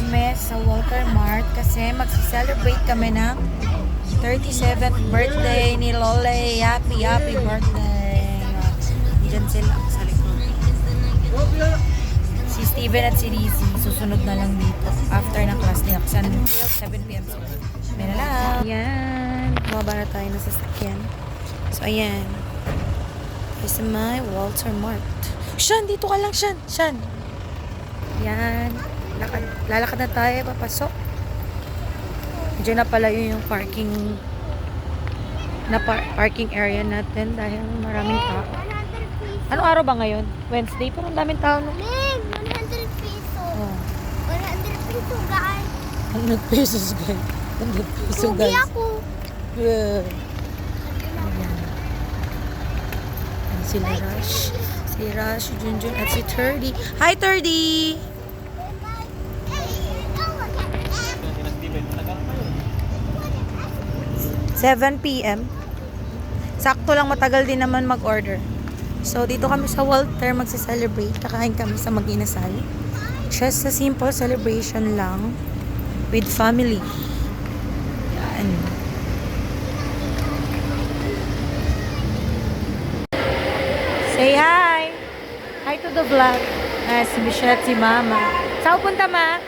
kami sa Walter Mart kasi magsi-celebrate kami ng 37th birthday ni Lole. Happy, happy birthday. Diyan sila sa likod. Si Steven at si Rizzy susunod na lang dito after ng class nila kasi until 7pm sila. May na lang. Ayan. Bumaba na tayo ng sasakyan. So, ayan. This is my Walter Mart. Shan, dito ka lang, Shan. Shan. Yan. Lakad, lalakad na tayo, papasok. Diyan na pala yun yung parking na par- parking area natin dahil maraming tao. 100 peso. Anong araw ba ngayon? Wednesday? Pero ang daming tao no? Meg, 100 peso. Oh. 100 peso, guys. 100 pesos guys. 100 pesos Lugi guys. ako. Yeah. Ayan. Ayan sila Rush. Si Rush, Junjun, at si Turdy. Hi, Turdy! 7 p.m. Sakto lang matagal din naman mag-order. So, dito kami sa Walter magse-celebrate. Kakain kami sa Mag-inasal. Just a simple celebration lang with family. Yan. Say hi! Hi to the vlog. Ah, si Michelle at si Mama. Saan punta, Ma?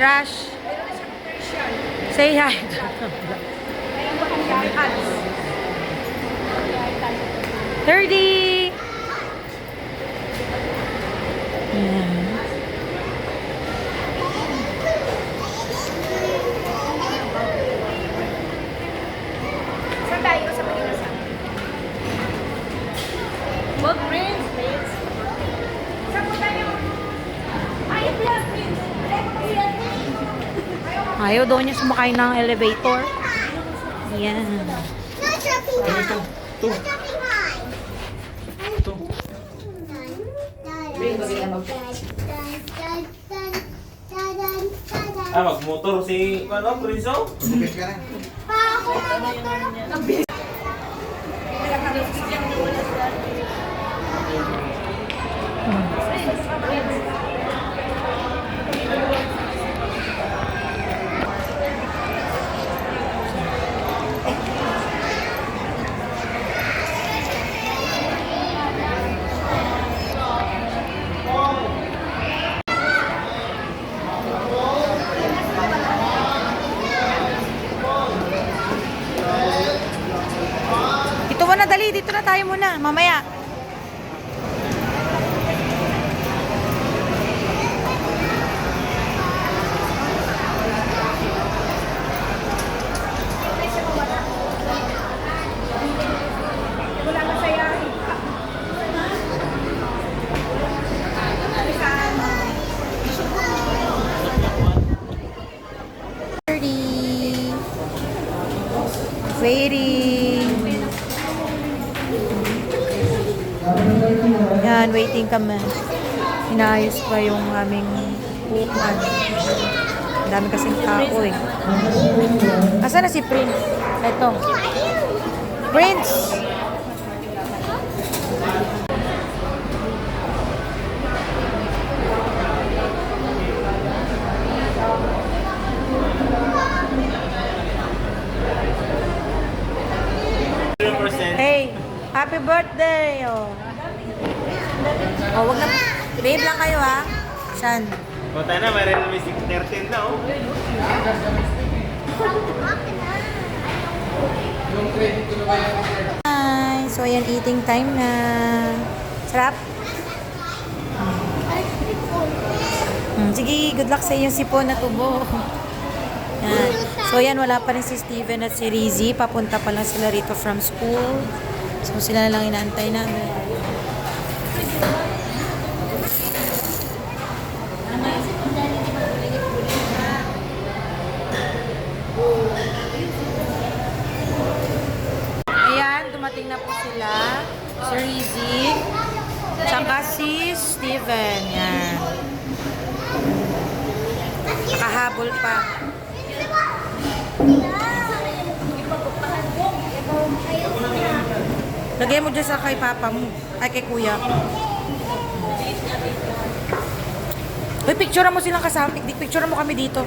Rush. Say hi. Thirty. Yan. Saan tayo sa Pilipinas? Wag Prince, Prince. Saan po tayo? Ay, plus Prince. Ayaw daw niya sumakay ng elevator. Yan. Ito. High. Ito. Ah, magmotor si, ano, Prinzo? Pa ako motor. Dito muna, dali. Dito na. Mamaya. Wala Yan, waiting kami. Inaayos pa yung aming upuan. Ang dami kasing tao eh. Asa na si Prince? Ito. Prince! Hey, happy birthday! Oh. Oh, wag na. Babe lang kayo ha. San? O, tayo na, mayroon may 613 na, oh. Hi! So, ayan, eating time na. Sarap? Hmm, sige, good luck sa iyong sipon na tubo. Yan. So, ayan, wala pa rin si Steven at si Rizzy. Papunta pa lang sila rito from school. So, sila na lang inaantay namin. Ayan, dumating na po sila. Si Rizzy. Tsaka si Steven. Yan. Nakahabol pa. Lagay mo dyan sa kay papa mo. Ay, kay kuya. Uy, picture mo silang kasama. Picture mo kami dito.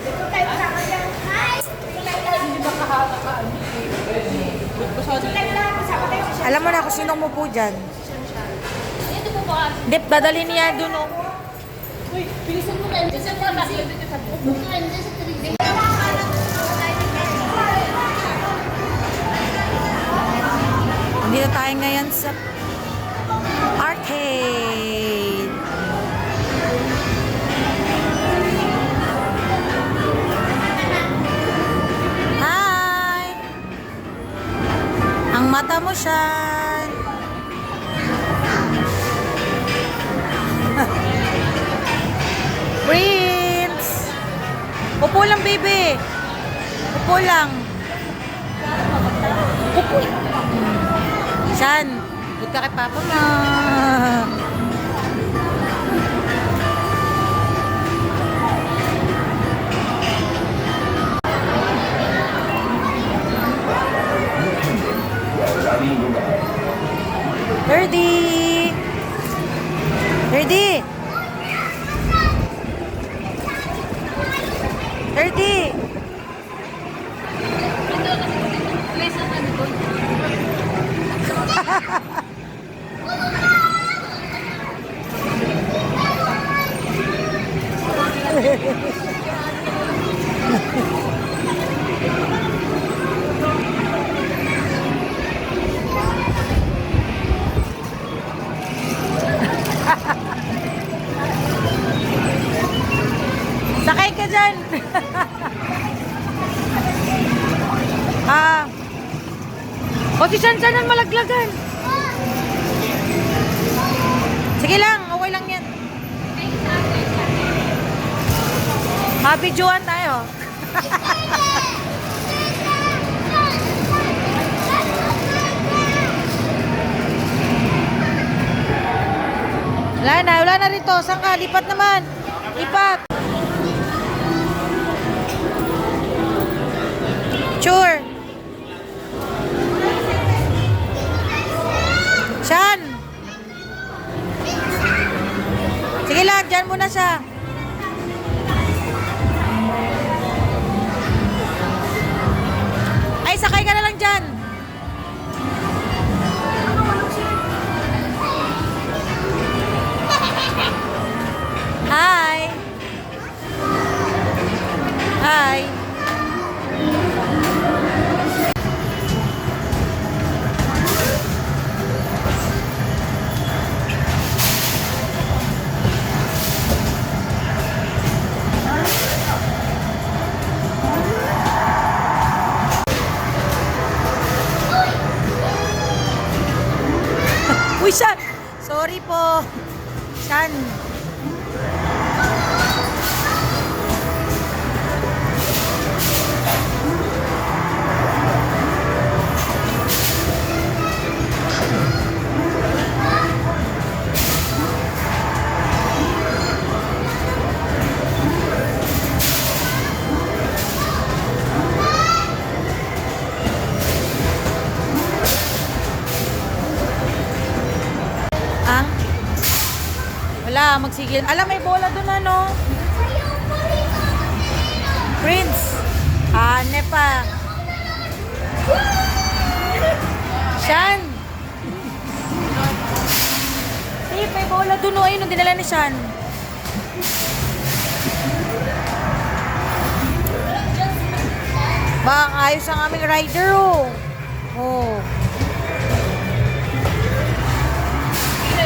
Alam mo na kung sino mo po dyan. Hindi, dadalhin niya dun oh. Uy, bilisan mo kayo. Bilisan mo kayo. Upo ka dyan sa tubig. Dito tayo ngayon sa arcade. Hi! Ang mata mo siya. Upo lang, baby. Upo lang. Upo. San? Huwag ka kay Papa mo. O si San San ang malaglagan. Sige lang, okay lang yan. Happy Juan tayo. Wala na, wala na rito. Saan ka? Lipat naman. Lipat. Sure. Wala, magsigil. Alam, may bola doon ano? Prince. Ah, nepa. Shan. Eh, may bola doon oh. Ayun, dinala ni Shan. Bang, ayos ang aming rider oh. Oh.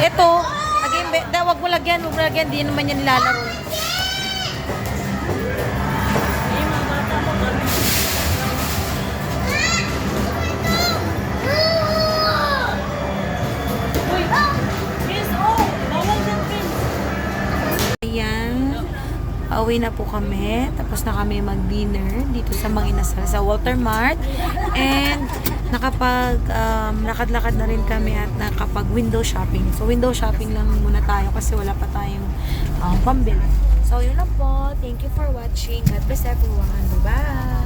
Ito, lagyan, da, wag mo lagyan, wag mo lagyan, di naman yan nilalaro. Pauwi na po kami. Tapos na kami mag-dinner dito sa Manginasal sa Walter Mart. And nakapag um, lakad-lakad na rin kami at nakapag window shopping. So window shopping lang muna tayo kasi wala pa tayong um, pambili. So yun lang po. Thank you for watching. God bless everyone. Bye-bye!